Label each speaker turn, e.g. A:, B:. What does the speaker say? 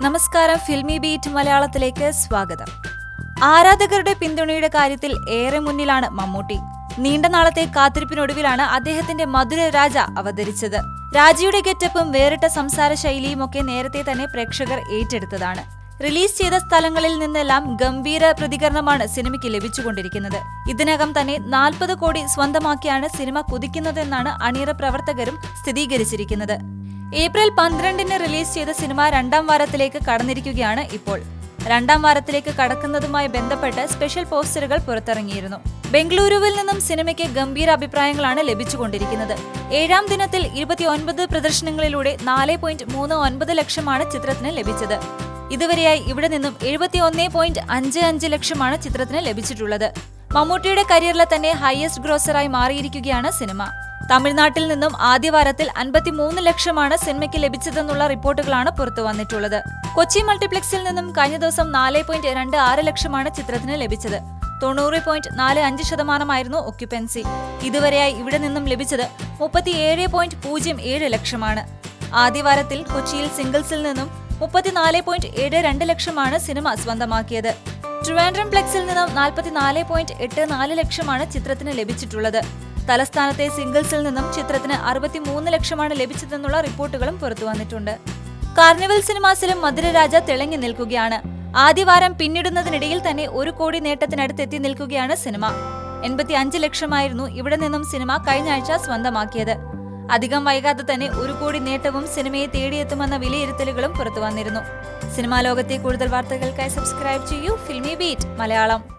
A: നമസ്കാരം filmy beat മലയാളത്തിലേക്ക് സ്വാഗതം. ആരാധകരുടെ പിന്തുണയുടെ കാര്യത്തിൽ ഏറെ മുന്നിലാണ് മമ്മൂട്ടി. നീണ്ട നാളത്തെ കാത്തിരിപ്പിനൊടുവിലാണ് അദ്ദേഹത്തിന്റെ മധുര രാജ അവതരിച്ചത്. രാജയുടെ ഗെറ്റപ്പും വേറിട്ട സംസാര ശൈലിയും ഒക്കെ നേരത്തെ തന്നെ പ്രേക്ഷകർ ഏറ്റെടുത്തതാണ്. റിലീസ് ചെയ്ത സ്ഥലങ്ങളിൽ നിന്നെല്ലാം ഗംഭീര പ്രതികരണമാണ് സിനിമയ്ക്ക് ലഭിച്ചുകൊണ്ടിരിക്കുന്നത്. ഇതിനകം തന്നെ നാൽപ്പത് കോടി സ്വന്തമാക്കിയാണ് സിനിമ കുതിക്കുന്നതെന്നാണ് അണിയറ പ്രവർത്തകരും സ്ഥിരീകരിച്ചിരിക്കുന്നത്. ഏപ്രിൽ പന്ത്രണ്ടിന് റിലീസ് ചെയ്ത സിനിമ രണ്ടാം വാരത്തിലേക്ക് കടന്നിരിക്കുകയാണ് ഇപ്പോൾ. രണ്ടാം വാരത്തിലേക്ക് കടക്കുന്നതുമായി ബന്ധപ്പെട്ട് സ്പെഷ്യൽ പോസ്റ്ററുകൾ പുറത്തിറങ്ങിയിരുന്നു. ബംഗളൂരുവിൽ നിന്നും സിനിമയ്ക്ക് ഗംഭീര അഭിപ്രായങ്ങളാണ് ലഭിച്ചുകൊണ്ടിരിക്കുന്നത്. ഏഴാം ദിനത്തിൽ ഇരുപത്തിയൊൻപത് പ്രദർശനങ്ങളിലൂടെ നാല് പോയിന്റ് മൂന്ന് ഒൻപത് ലക്ഷമാണ് ചിത്രത്തിന് ലഭിച്ചത്. ഇതുവരെയായി ഇവിടെ നിന്നും എഴുപത്തി ഒന്നേ പോയിന്റ് അഞ്ച് അഞ്ച് ലക്ഷമാണ് ചിത്രത്തിന് ലഭിച്ചിട്ടുള്ളത്. മമ്മൂട്ടിയുടെ കരിയറിലെ തന്നെ ഹയസ്റ്റ് ഗ്രോസറായി മാറിയിരിക്കുകയാണ് സിനിമ. തമിഴ്നാട്ടിൽ നിന്നും ആദ്യവാരത്തിൽ അൻപത്തിമൂന്ന് ലക്ഷമാണ് സിനിമയ്ക്ക് ലഭിച്ചതെന്നുള്ള റിപ്പോർട്ടുകളാണ് പുറത്തു വന്നിട്ടുള്ളത്. കൊച്ചി മൾട്ടിപ്ലക്സിൽ നിന്നും കഴിഞ്ഞ ദിവസം നാല് പോയിന്റ് രണ്ട് ആറ് ലക്ഷമാണ് ചിത്രത്തിന് ലഭിച്ചത്. തൊണ്ണൂറ് പോയിന്റ് നാല് അഞ്ച് ശതമാനമായിരുന്നു ഒക്യുപ്പൻസി ഇതുവരെയായി ഇവിടെ നിന്നും ലഭിച്ചത് മുപ്പത്തിയേഴ് പോയിന്റ് പൂജ്യം ഏഴ് ലക്ഷമാണ്. ആദ്യവാരത്തിൽ കൊച്ചിയിൽ സിംഗിൾസിൽ നിന്നും മുപ്പത്തിനാല് പോയിന്റ് ഏഴ് രണ്ട് ലക്ഷമാണ് സിനിമ സ്വന്തമാക്കിയത്. ട്രിവാൻഡ്രം പ്ലെക്സിൽ നിന്നും നാൽപ്പത്തിനാല് പോയിന്റ് എട്ട് നാല് ലക്ഷമാണ് ചിത്രത്തിന് ലഭിച്ചിട്ടുള്ളത്. തലസ്ഥാനത്തെ സിംഗിൾസിൽ നിന്നും ചിത്രത്തിന് അറുപത്തിമൂന്ന് ലക്ഷമാണ് ലഭിച്ചതെന്നുള്ള റിപ്പോർട്ടുകളും പുറത്തു വന്നിട്ടുണ്ട്. കാർണിവൽ സിനിമാസിലും മധുരരാജ തിളങ്ങി നിൽക്കുകയാണ്. ആദ്യവാരം പിന്നിടുന്നതിനിടയിൽ തന്നെ ഒരു കോടി നേട്ടത്തിനടുത്തെത്തി നിൽക്കുകയാണ് സിനിമ. എൺപത്തി അഞ്ച് ലക്ഷമായിരുന്നു ഇവിടെ നിന്നും സിനിമ കഴിഞ്ഞ ആഴ്ച സ്വന്തമാക്കിയത്. അധികം വൈകാതെ തന്നെ ഒരു കോടി നേട്ടവും സിനിമയെ തേടിയെത്തുമെന്ന വിലയിരുത്തലുകളും പുറത്തു വന്നിരുന്നു. സിനിമാ ലോകത്തെ കൂടുതൽ വാർത്തകൾക്കായി സബ്സ്ക്രൈബ് ചെയ്യൂ. ഫിൽമി ബീറ്റ് മലയാളം.